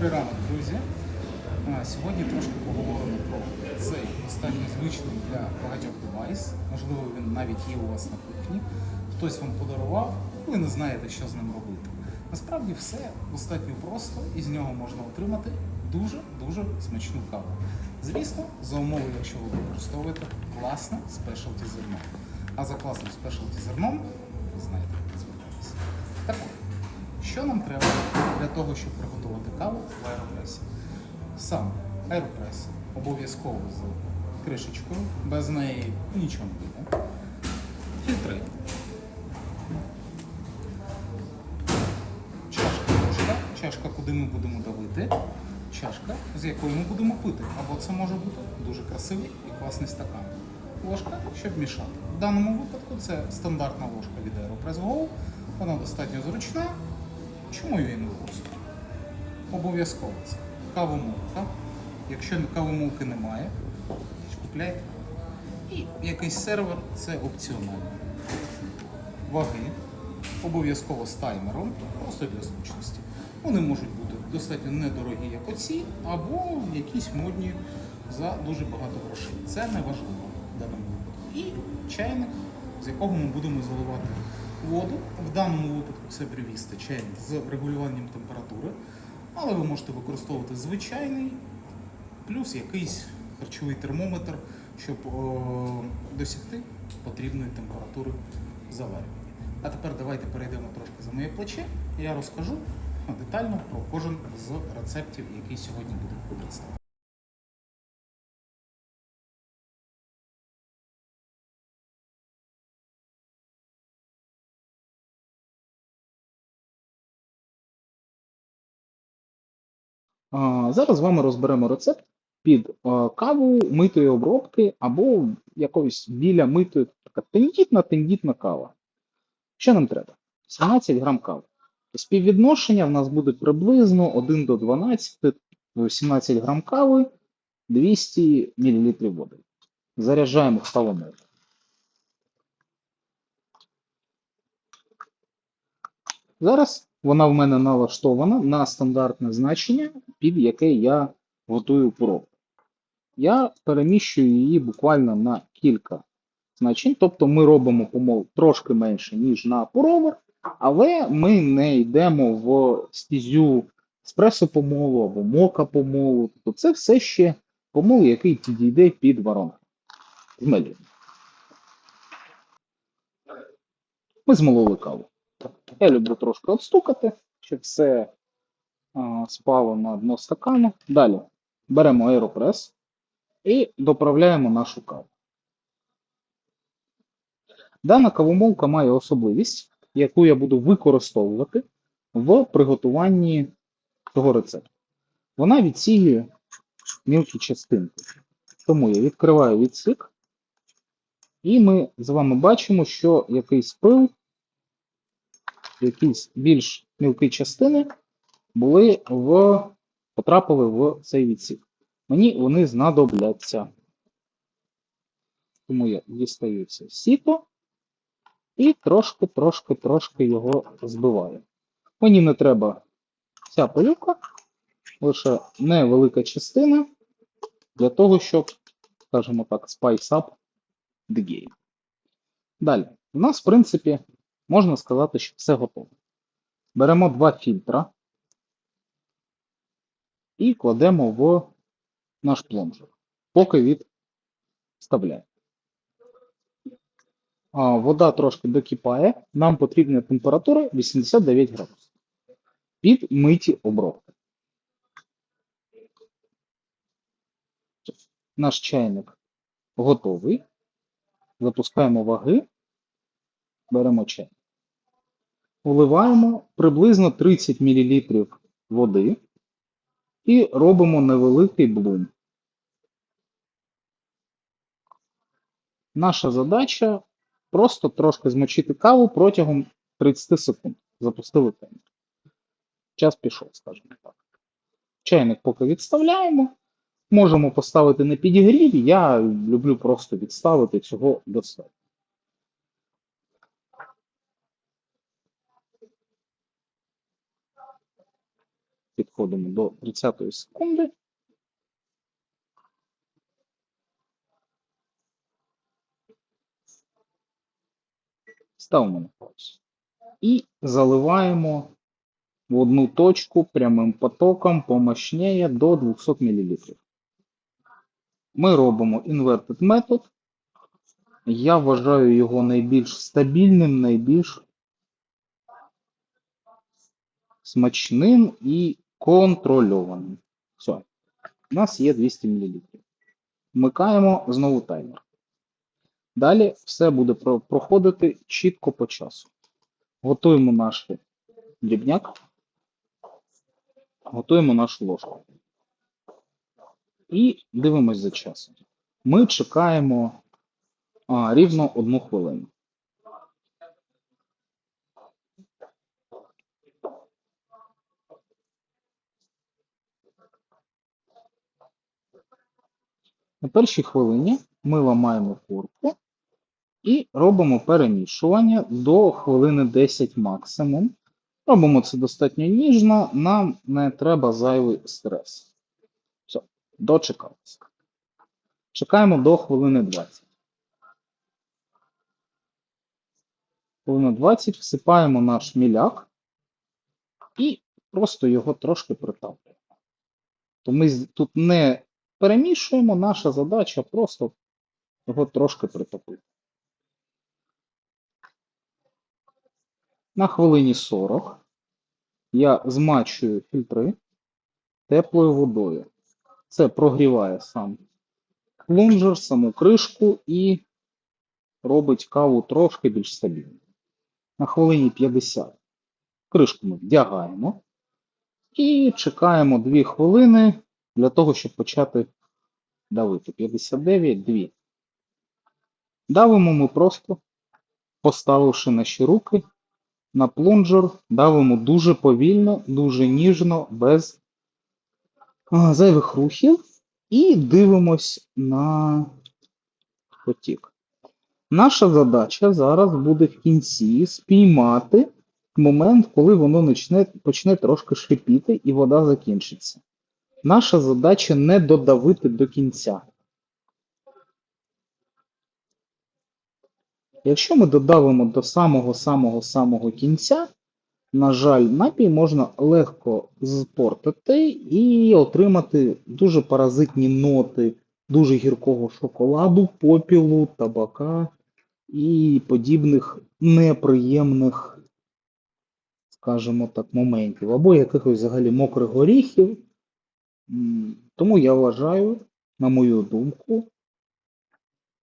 Добрий ранок, друзі. Сьогодні трошки поговоримо про цей достатньо звичний для багатьох девайс. Можливо, він навіть є у вас на кухні. Хтось вам подарував, ви не знаєте, що з ним робити. Насправді все достатньо просто і з нього можна отримати дуже-дуже смачну каву. Звісно, за умови, якщо ви використовуєте класне спешалті зерно. А за класним спешалті зерном, ви знаєте, як звертатися. Так що нам треба для того, щоб приготувати каву в аеропресі? Сам аеропрес обов'язково з кришечкою, без неї нічого не буде. Фільтри. Чашка ложка, чашка, куди ми будемо давити, чашка, з якою ми будемо пити. Або це може бути дуже красивий і класний стакан. Ложка, щоб мішати. В даному випадку це стандартна ложка від Aeropress Go. Вона достатньо зручна. Чому я її? Обов'язково це кавомолка. Якщо кавомолки немає, купляйте. І якийсь сервер це опціонально. Ваги обов'язково з таймером, просто для зручності. Вони можуть бути достатньо недорогі, як оці, або якісь модні за дуже багато грошей. Це не важливо в даному випадку. І чайник, з якого ми будемо заливати воду. В даному випадку це бревіста чайник з регулюванням температури, але ви можете використовувати звичайний, плюс якийсь харчовий термометр, щоб о, досягти потрібної температури заварювання. А тепер давайте перейдемо трошки за моє плече, і я розкажу детально про кожен з рецептів, який сьогодні буде представлений. Зараз з вами розберемо рецепт під е, каву митої обробки або якоїсь біля митої така тендітна тендітна кава. Що нам треба? 17 грам кави. Співвідношення в нас буде приблизно 1 до 12, 17 грам кави, 200 мл води. Заряджаємо кавомолку. Зараз вона в мене налаштована на стандартне значення, під яке я готую поробку. Я переміщую її буквально на кілька значень, тобто ми робимо помол трошки менше, ніж на поровер, але ми не йдемо в стізю еспресо помолу або мока помолу. Тобто це все ще помол, який підійде під воронку. Змелюємо. Ми змололи каву. Я люблю трошки отстукати, щоб все спало на дно стакану. Далі беремо аеропрес і доправляємо нашу каву. Дана кавомолка має особливість, яку я буду використовувати в приготуванні цього рецепту. Вона відсіює мілкі частинки. Тому я відкриваю відсік, і ми з вами бачимо, що якийсь пил якісь більш мілкі частини були в, потрапили в цей відсік. Мені вони знадобляться. Тому я дістаю це сіто і трошки, трошки, трошки його збиваю. Мені не треба вся пилюка, лише невелика частина для того, щоб, скажімо так, spice up the game. Далі. У нас, в принципі, можна сказати, що все готово. Беремо два фільтра і кладемо в наш плонжер, поки відставляємо. А, вода трошки докипає, нам потрібна температура 89 градусів. Під миті обробки. Наш чайник готовий. Запускаємо ваги, беремо чайник. Вливаємо приблизно 30 мл води і робимо невеликий блум. Наша задача просто трошки змочити каву протягом 30 секунд. Запустили таймер. Час пішов, скажімо так. Чайник поки відставляємо. Можемо поставити на підігрів. Я люблю просто відставити цього достатньо. Підходимо до 30 секунди. Ставимо на паузу. І заливаємо в одну точку прямим потоком помощніє до 200 мл. Ми робимо inverted метод. Я вважаю його найбільш стабільним, найбільш смачним і контрольованим. Все. У нас є 200 мл. Вмикаємо знову таймер. Далі все буде проходити чітко по часу. Готуємо наш дрібняк. Готуємо нашу ложку. І дивимось за часом. Ми чекаємо а, рівно одну хвилину. На першій хвилині ми ламаємо курку і робимо перемішування до хвилини 10 максимум. Робимо це достатньо ніжно, нам не треба зайвий стрес. Все, дочекалися. Чекаємо до хвилини 20. Хвилина 20 всипаємо наш міляк і просто його трошки притаплюємо. То ми тут не перемішуємо, наша задача просто його трошки притопити. На хвилині 40 я змачую фільтри теплою водою. Це прогріває сам плунжер, саму кришку і робить каву трошки більш стабільною. На хвилині 50 кришку ми вдягаємо і чекаємо 2 хвилини для того, щоб почати давити. 59, 2. Давимо ми просто, поставивши наші руки на плунжер, давимо дуже повільно, дуже ніжно, без зайвих рухів. І дивимось на потік. Наша задача зараз буде в кінці спіймати момент, коли воно почне, почне трошки шипіти і вода закінчиться. Наша задача не додавити до кінця. Якщо ми додавимо до самого-самого-самого кінця, на жаль, напій можна легко спортити і отримати дуже паразитні ноти дуже гіркого шоколаду, попілу, табака і подібних неприємних, скажімо так, моментів, або якихось взагалі мокрих горіхів. Тому я вважаю, на мою думку,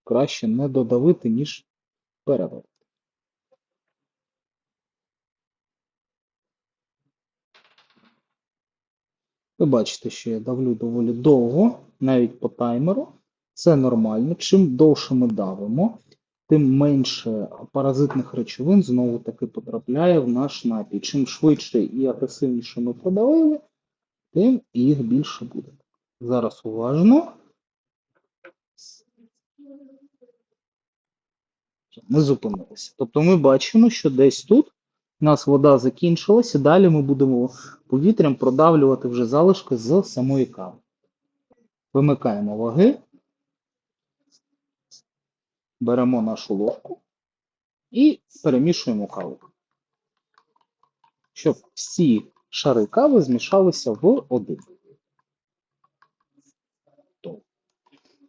краще не додавити, ніж передати. Ви бачите, що я давлю доволі довго, навіть по таймеру. Це нормально. Чим довше ми давимо, тим менше паразитних речовин знову таки потрапляє в наш напій. Чим швидше і агресивніше ми подавили, тим їх більше буде. Зараз уважно. Ми зупинилися. Тобто ми бачимо, що десь тут у нас вода закінчилася, далі ми будемо повітрям продавлювати вже залишки з самої кави. Вимикаємо ваги, беремо нашу ложку і перемішуємо каву. Щоб всі шари кави змішалися в один.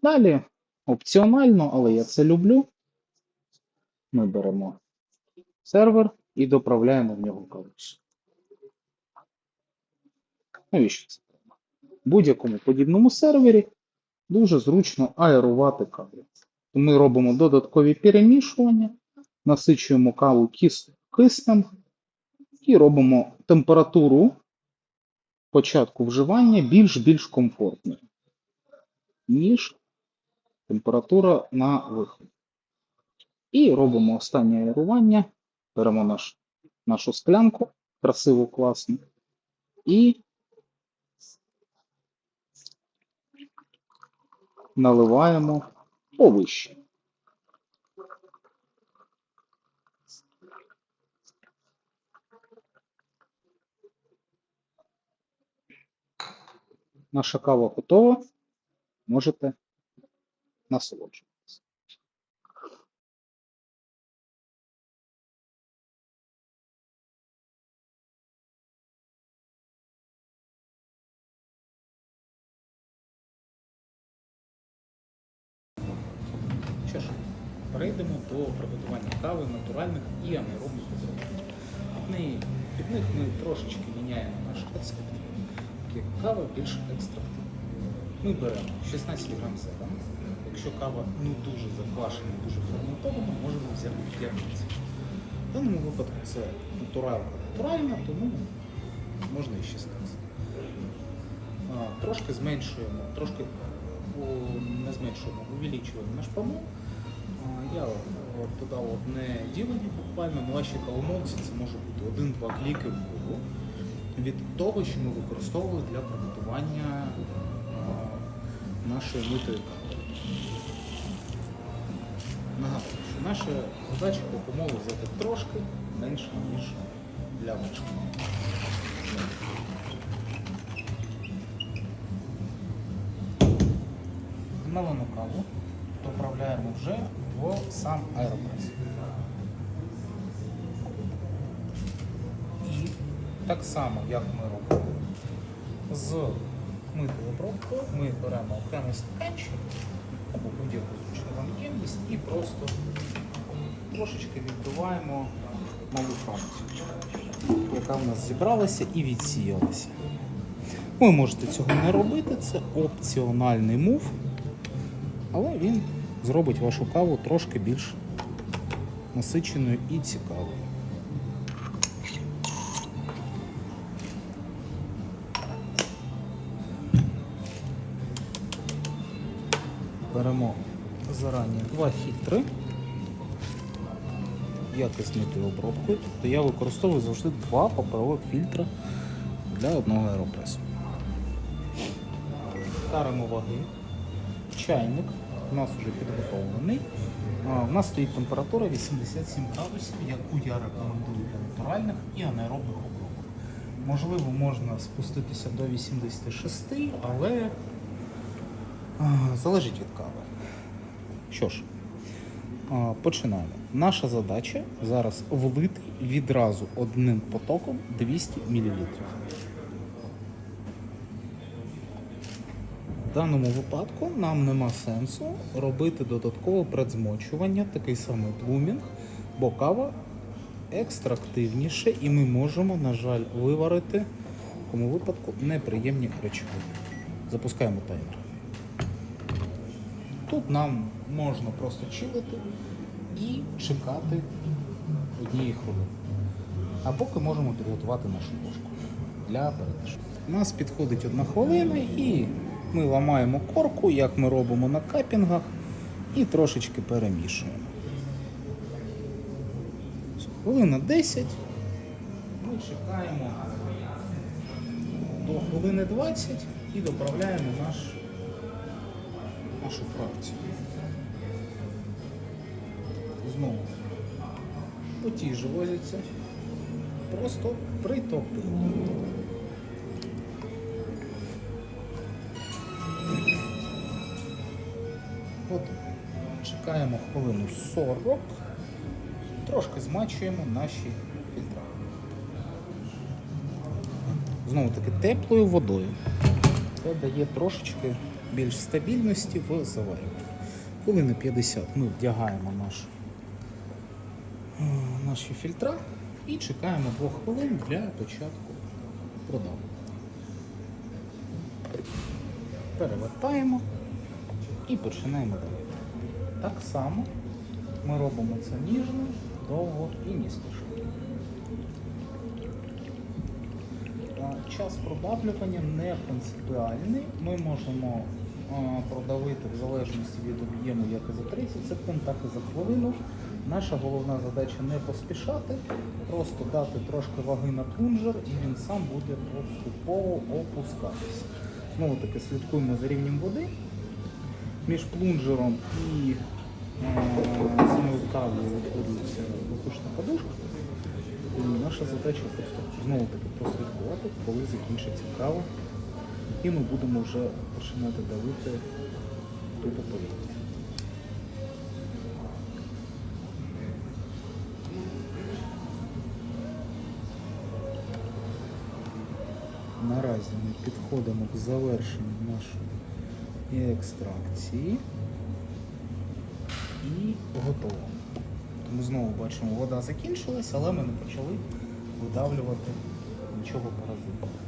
Далі опціонально, але я це люблю. Ми беремо сервер і доправляємо в нього кавусю. Навіщо це будь-якому подібному сервері дуже зручно аерувати каву. Ми робимо додаткові перемішування, насичуємо каву кис- киснем і робимо температуру початку вживання більш-більш комфортною, ніж температура на вихід. І робимо останнє аерування. Беремо наш, нашу склянку, красиву, класну, і наливаємо повище. Наша кава готова. Можете насолоджуватися. Що ж, перейдемо до приготування кави натуральних і анаеробних обробок. Від них ми трошечки міняємо наш рецепт, як кава більш екстрактивна. Ми беремо 16 грам зерна. Якщо кава ну дуже заквашена, дуже ферментована, можемо взяти 15. В даному випадку це натуралка натуральна, тому можна і 16. Трошки зменшуємо, трошки не зменшуємо, увеличуємо наш помол. Я додав одне ділення буквально, на вашій кавомолці це може бути 1-2 кліки вгору від того, що ми використовували для приготування нашої митої кави. Нагадую, що наша задача по помолу взяти трошки менше, ніж для важкого. Змелену каву доправляємо вже в сам аеропрес. Так само, як ми робили з митою обробкою, ми беремо окремий стаканчик або будь-яку зручну вам ємність і просто трошечки відбиваємо малу фракцію, яка в нас зібралася і відсіялася. Ви можете цього не робити, це опціональний мув, але він зробить вашу каву трошки більш насиченою і цікавою. Беремо зарані два фільтри якісною обробкою. Тобто я використовую завжди два паперових фільтри для одного аеропресу. Таримо ваги. Чайник у нас вже підготовлений. У нас стоїть температура 87 градусів, яку я рекомендую для натуральних і анаеробних обробок. Можливо, можна спуститися до 86, але залежить від кави. Що ж, починаємо. Наша задача зараз влити відразу одним потоком 200 мл. В даному випадку нам нема сенсу робити додаткове предзмочування, такий самий плумінг, бо кава екстрактивніше і ми можемо, на жаль, виварити в такому випадку неприємні речовини. Запускаємо таймер. Тут нам можна просто чилити і чекати однієї хвилини. А поки можемо підготувати нашу ложку для передачі. У нас підходить одна хвилина і ми ламаємо корку, як ми робимо на капінгах, і трошечки перемішуємо. Хвилина 10. Ми чекаємо до хвилини 20 і доправляємо наш, нашу фракцію. Знову по тій же возяться. Просто притопимо. От чекаємо хвилину 40, трошки змачуємо наші фільтра. Знову таки теплою водою. Це дає трошечки більш стабільності в заварюванні. Хвилини 50 ми вдягаємо наш, е, наші фільтра і чекаємо 2 хвилин для початку продаву. Перевертаємо і починаємо давити. Так само ми робимо це ніжно, довго і містіше. А, Час продавлювання не принципіальний. Ми можемо продавити в залежності від об'єму як і за 30 секунд, так і за хвилину. Наша головна задача не поспішати, просто дати трошки ваги на плунжер і він сам буде поступово опускатися. Знову таки слідкуємо за рівнем води між плунжером і самою кавою відходиться воздушна подушка. І наша задача просто знову таки прослідкувати, коли закінчиться кава І ми будемо вже починати давити тупо повітря. Наразі ми підходимо к завершенню нашої екстракції і готово. Тому знову бачимо, вода закінчилась, але ми не почали видавлювати нічого паразиту.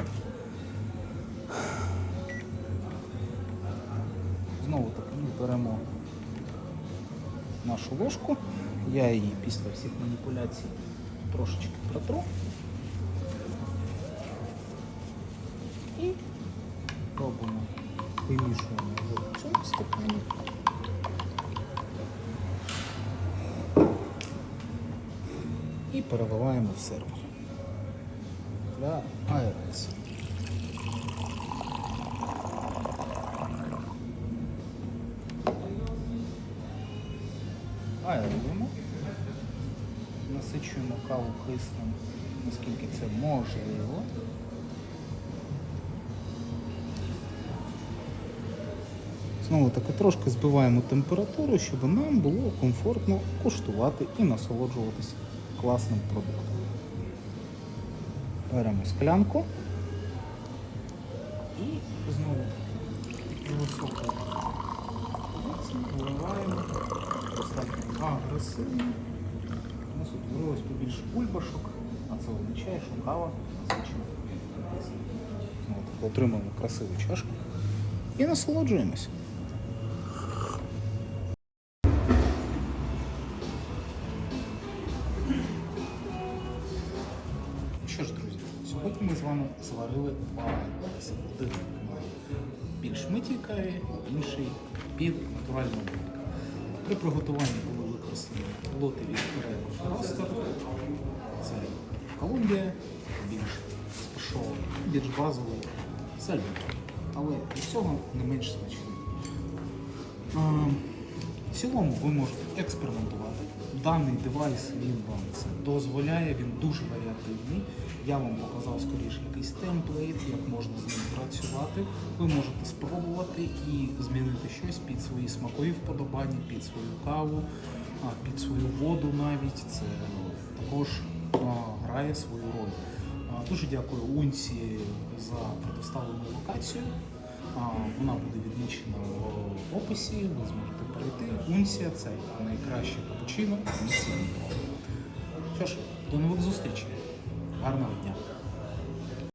Нашу ложку. Я її після всіх маніпуляцій трошечки протру. І робимо, вимішуємо в цьому стакані. І переливаємо в сервер для Насичуємо каву киснем, наскільки це можливо. Знову таки трошки збиваємо температуру, щоб нам було комфортно куштувати і насолоджуватися класним продуктом. Беремо склянку і знову високо виливаємо достатньо агресивно. Нас утворилось побільше бульбашок, а це означає, що кава киснем. Знову красиву чашку і насолоджуємося. Що ж, друзі, сьогодні ми з вами зварили два більш митій каві, інший під натурального. При приготуванні використані лоти від Ferrero Це Колумбія, більш спешовий, більш базовий сальвадор. Але від цього не менш смачний. В цілому ви можете експериментувати. Даний девайс він вам це дозволяє, він дуже варіативний. Я вам показав скоріше якийсь темплейт, як можна з ним працювати. Ви можете спробувати і змінити щось під свої смакові вподобання, під свою каву, а, під свою воду навіть. Це також а, грає свою роль. А, Дуже дякую Унці за предоставлену локацію. А, Вона буде відмічена в описі, ви зможете перейти. Унція це найкраще капучино в місті. Що ж, до нових зустрічей. Гарного дня!